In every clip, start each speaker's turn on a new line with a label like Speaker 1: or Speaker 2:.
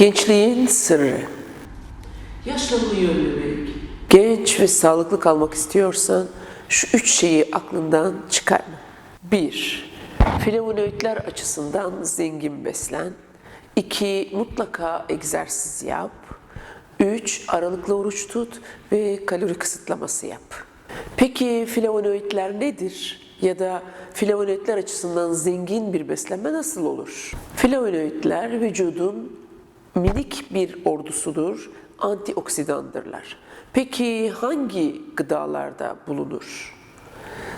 Speaker 1: Gençliğin sırrı.
Speaker 2: Yaşlanmayı önlemek.
Speaker 1: Genç ve sağlıklı kalmak istiyorsan şu üç şeyi aklından çıkarma. 1. Flavonoidler açısından zengin beslen. 2. Mutlaka egzersiz yap. 3. Aralıklı oruç tut ve kalori kısıtlaması yap. Peki flavonoidler nedir? Ya da flavonoidler açısından zengin bir beslenme nasıl olur? Flavonoidler vücudun minik bir ordusudur, antioksidandırlar. Peki hangi gıdalarda bulunur?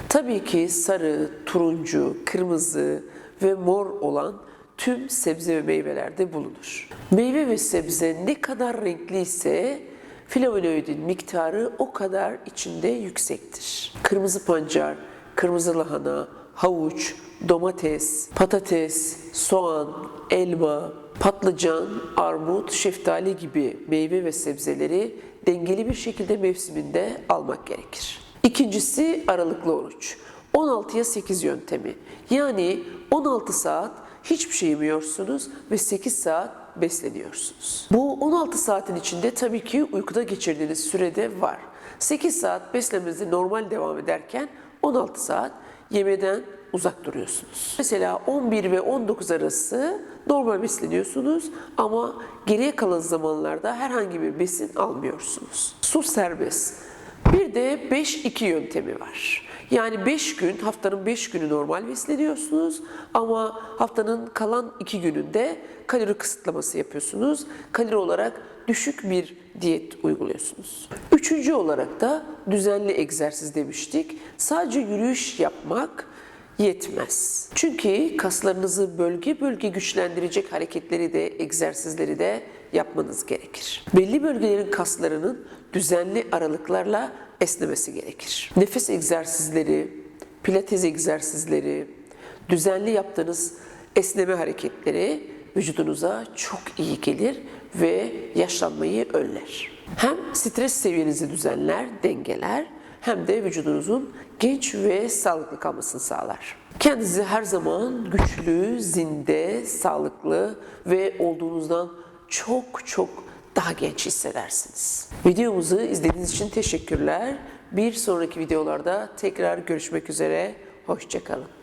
Speaker 1: Tabii ki sarı, turuncu, kırmızı ve mor olan tüm sebze ve meyvelerde bulunur. Meyve ve sebze ne kadar renkliyse flavonoidin miktarı o kadar içinde yüksektir. Kırmızı pancar, kırmızı lahana, havuç, domates, patates, soğan, elma, patlıcan, armut, şeftali gibi meyve ve sebzeleri dengeli bir şekilde mevsiminde almak gerekir. İkincisi aralıklı oruç. 16'ya 8 yöntemi. Yani 16 saat hiçbir şey yemiyorsunuz ve 8 saat besleniyorsunuz. Bu 16 saatin içinde tabii ki uykuda geçirdiğiniz sürede var. 8 saat beslenmenize normal devam ederken 16 saat yemeden uzak duruyorsunuz. Mesela 11 ve 19 arası normal besleniyorsunuz ama geriye kalan zamanlarda herhangi bir besin almıyorsunuz. Su serbest. Bir de 5-2 yöntemi var. Yani 5 gün, haftanın 5 günü normal besleniyorsunuz ama haftanın kalan 2 gününde kalori kısıtlaması yapıyorsunuz. Kalori olarak düşük bir diyet uyguluyorsunuz. Üçüncü olarak da düzenli egzersiz demiştik. Sadece yürüyüş yapmak yetmez. Çünkü kaslarınızı bölge bölge güçlendirecek hareketleri de egzersizleri de yapmanız gerekir. Belli bölgelerin kaslarının düzenli aralıklarla esnemesi gerekir. Nefes egzersizleri, pilates egzersizleri, düzenli yaptığınız esneme hareketleri vücudunuza çok iyi gelir ve yaşlanmayı önler. Hem stres seviyenizi düzenler, dengeler hem de vücudunuzun genç ve sağlıklı kalmasını sağlar. Kendinizi her zaman güçlü, zinde, sağlıklı ve olduğunuzdan çok çok daha genç hissedersiniz. Videomuzu izlediğiniz için teşekkürler. Bir sonraki videolarda tekrar görüşmek üzere. Hoşçakalın.